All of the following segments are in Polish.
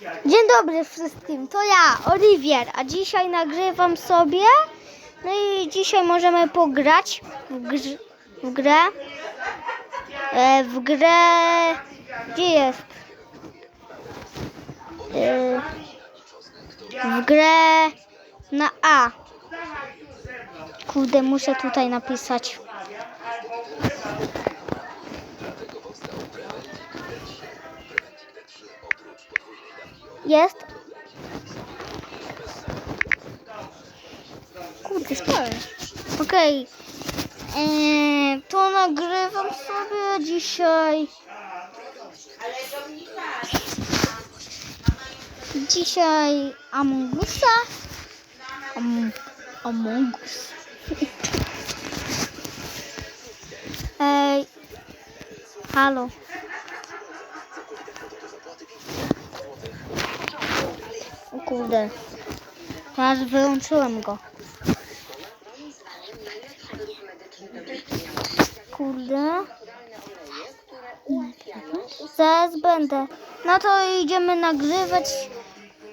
Dzień dobry wszystkim, to ja, Oliwier, a dzisiaj nagrywam sobie. No i dzisiaj możemy pograć w, grz- w grę. E, w grę. Gdzie jest? E, w grę na A. Kurde, muszę tutaj napisać. Jest. Kurde, spałem. Okej. Eee, to nagrywam sobie dzisiaj. Dzisiaj Among Usa. Am, Among Us. Ej. Halo. Kurde. Teraz wyłączyłem go. Kurde. Zaraz będę. No to idziemy nagrywać.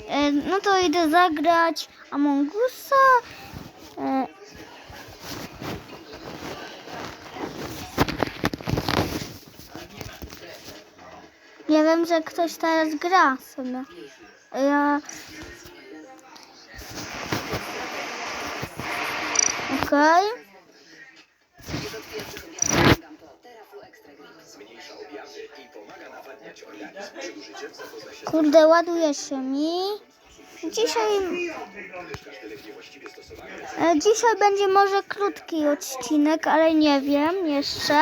E, No to idę zagrać Among Usa. E, Ja wiem, że ktoś teraz gra sobie. Ja. Okej. Kurde, ładuje się mi. Dzisiaj. E, Dzisiaj będzie może krótki odcinek, ale nie wiem jeszcze.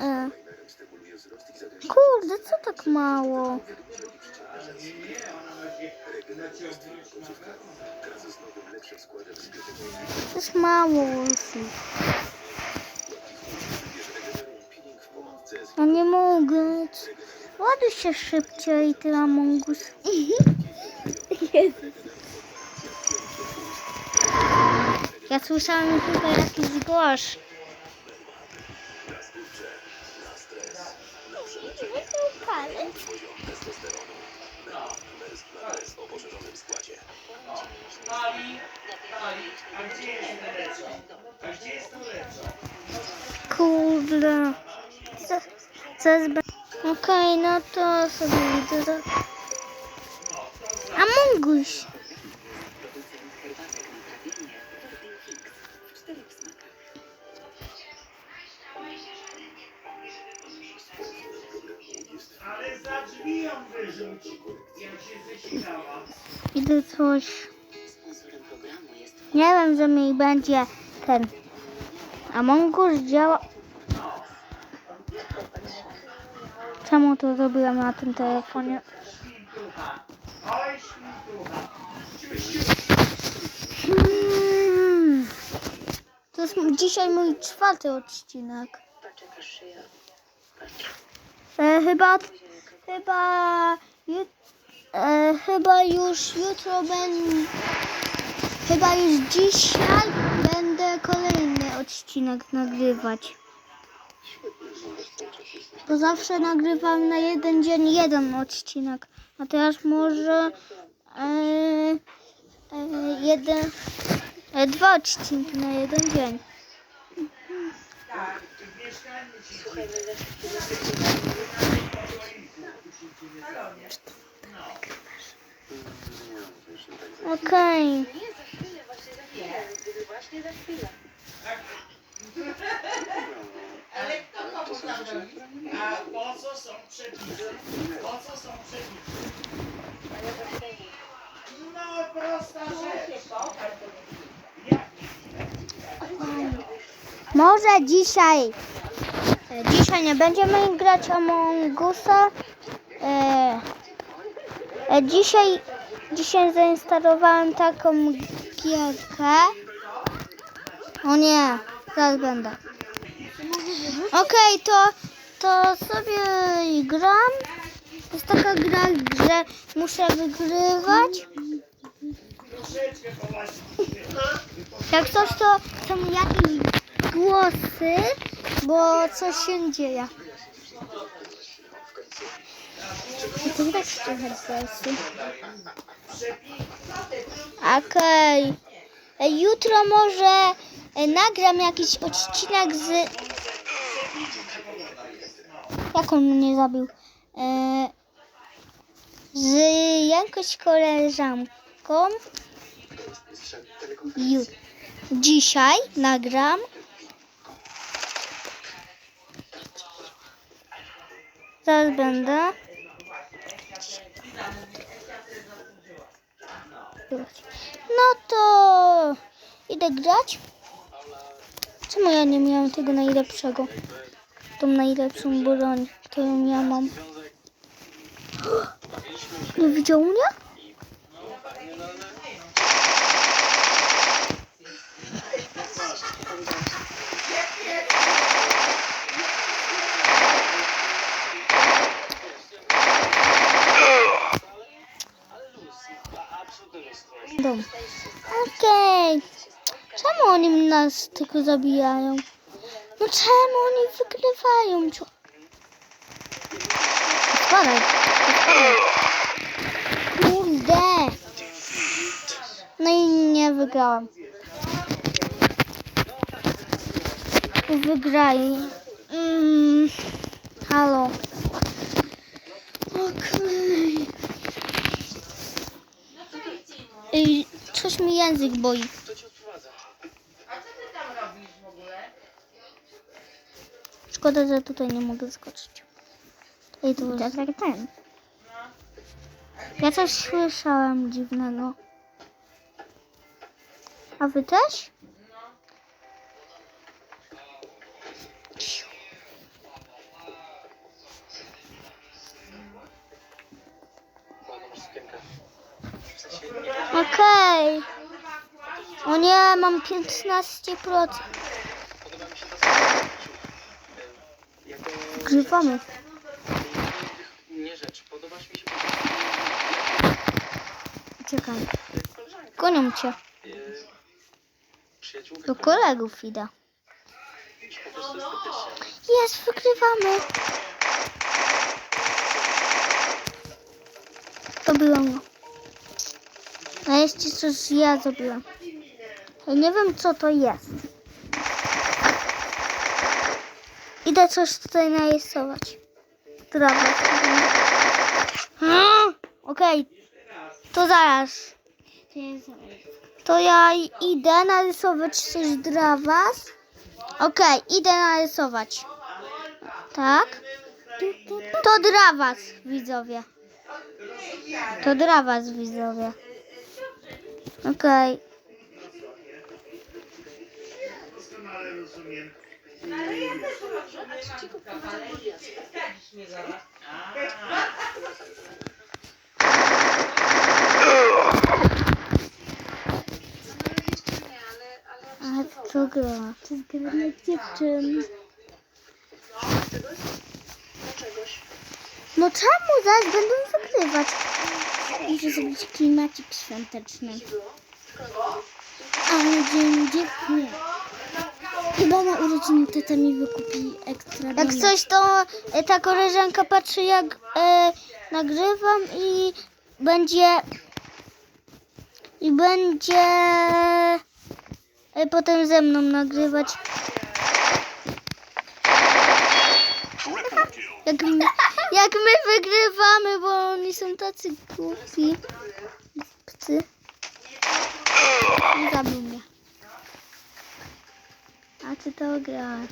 E, Kurde, co tak mało? To jest mało usług. Ja nie mogę. Ładuj się szybciej, ty Amongus. Ja słyszałem tutaj jakiś głos. Kurde. Co, co jest. Okej, no to sobie idę do... Amonguś. Ale za drzwi ją wyrzuć, jak się zesilała. Idę coś... Nie wiem, że mi będzie ten... Amongus działa... Czemu to zrobiłam na tym telefonie? Hmm. To jest dzisiaj mój czwarty odcinek. E, chyba, chyba, e, chyba już jutro będę, chyba już dzisiaj będę kolejny odcinek nagrywać. Bo zawsze nagrywam na jeden dzień jeden odcinek, a teraz może e, e, jeden, e, dwa odcinki na jeden dzień. Okej. Ale kto komu? A po co są przepisy? Po co są przepisy? No, prosta rzecz. Może dzisiaj. e, Dzisiaj nie będziemy grać Among Usa. E, dzisiaj, dzisiaj zainstalowałem taką gierkę. O nie, zaraz będę. Okej, to, to sobie gram. To jest taka gra, że muszę wygrywać. Jak coś, to są jakieś głosy, bo coś się dzieje. To. Okej. E, Jutro może e, nagram jakiś odcinek z... Jak on mnie zabił? E, Z jakąś koleżanką. Dzisiaj nagram. Zaraz będę. No to idę grać. Czemu ja nie miałam tego najlepszego? Tą najlepszą broń, którą ja mam. Nie widział mnie? Dom. Okej. Czemu oni nas tylko zabijają? No czemu oni wygrywają? Cio- Spadaj. Kurde. No i nie wygrałam. Wygrali. Mm. Halo. Okej. Ej, Coś mi język boi. A co ty tam robisz w ogóle? Szkoda, że tutaj nie mogę skoczyć. Ej, to jest jak ten. Ja coś słyszałem dziwnego. A wy też? Nie, mam 15%. Jako Grywamy. nie rzecz, podobasz mi się Czekaj. Gonią cię. Do kolegów idę. Jest, wygrywamy. To było. A jeszcze coś ja zrobiłam. Ja nie wiem co to jest. Idę coś tutaj narysować. Dobra. Mm, Okej. To zaraz. To ja idę narysować coś dla was. Okej, idę narysować. Tak? To dla was, widzowie. To dla was, widzowie. Okej. Doskonale rozumiem. Wsadzisz mnie zaraz. A co gra? To jest gra dla dziewczyn. No czemu zaraz będą wygrywać? Muszę zrobić klimacik świąteczny. Ale dzień dziewczyn. Chyba na urodziny tata mi wykupi ekstra Jak coś to e, ta koleżanka patrzy jak e, nagrywam i będzie i będzie e, potem ze mną nagrywać. Jak my, jak my wygrywamy, bo oni są tacy głupi. Psy. Nie zabił mnie. Ty to grasz.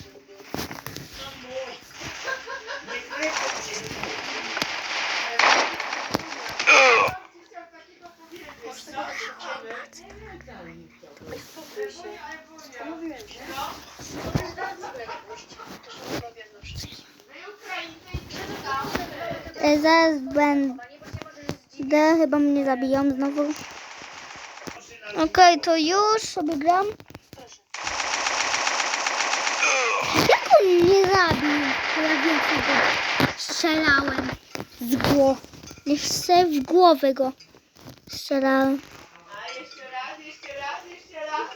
E, zaraz będę, chyba mnie zabiją znowu. Okej, to już sobie gram. Jak on mnie zabił? Ja więcej go strzelałem z głowy. Jeszcze w głowę go strzelałem. A jeszcze raz, jeszcze raz, jeszcze raz.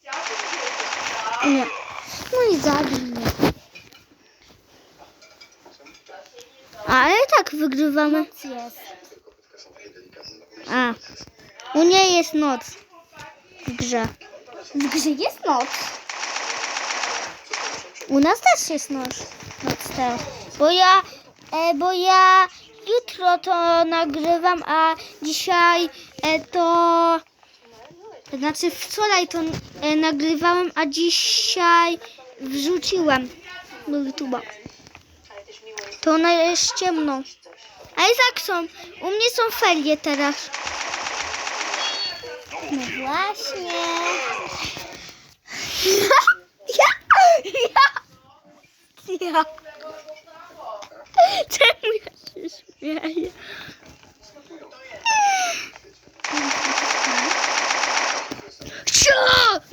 Chciałbym Nie. No i zabił mnie. Ale tak wygrywamy. Noc jest. A. U niej jest noc. W grze. W grze jest noc. U nas też jest noc. Noc teraz. Bo ja, e, bo ja jutro to nagrywam, a dzisiaj e, to. Znaczy wczoraj to e, nagrywałem, a dzisiaj wrzuciłem do YouTube'a. To ona jest ciemno. A i tak są. U mnie są ferie teraz. No właśnie. Ja, ja. Czemu ja się śmieję? Cio!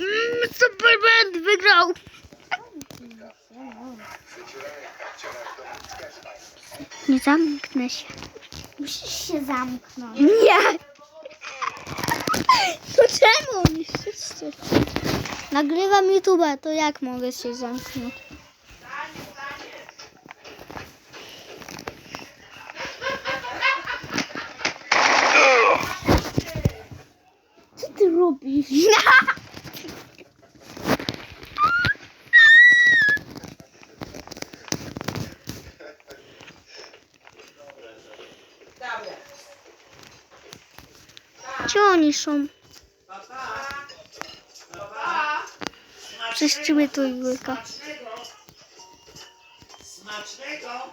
Mm, Superman wygrał! Nie zamknę się. Musisz się zamknąć. Nie! To czemu mi wszyscy? Nagrywam YouTube'a, to jak mogę się zamknąć? Co ty robisz? Gdzie oni są? I łyka. Smacznego. Smacznego.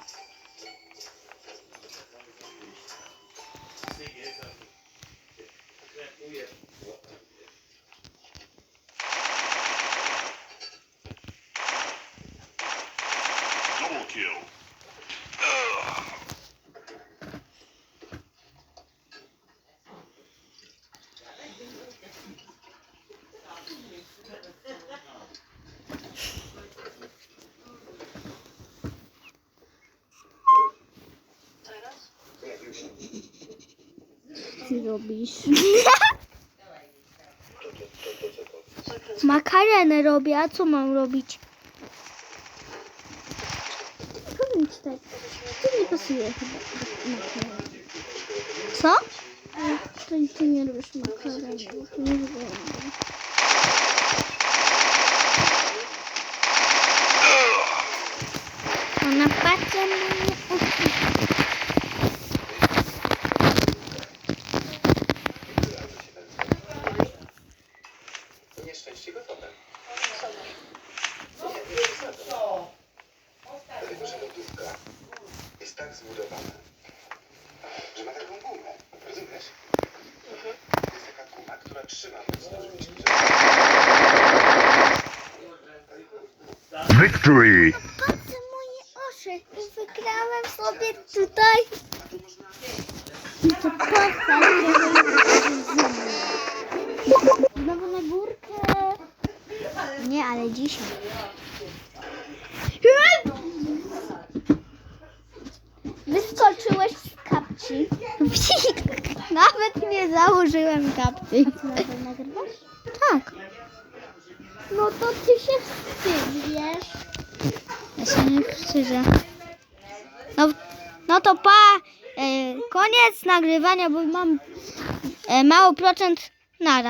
Robisz. Makarenę robię, a co mam robić? Powiem ci tak. To nie pasuje chyba. Co? To ty nie robisz makaronu. To nie wygląda. Ona patrzy na mnie oczy. Nieszczęście gotowe. Dlatego, że lodówka jest tak zbudowana, że ma taką gumę. Rozumiesz? Jest taka guma, która trzyma Victory! Patrzę moje oczy i wygrałem sobie tutaj. I to postać, Znowu na górkę. Nie, ale dzisiaj. Wyskoczyłeś z kapci. Nawet nie założyłem nagrywasz? Tak. No to ty się wstydź, wiesz? Ja się nie wstydzę. No, no to pa. E, koniec nagrywania, bo mam e, mało procent nara.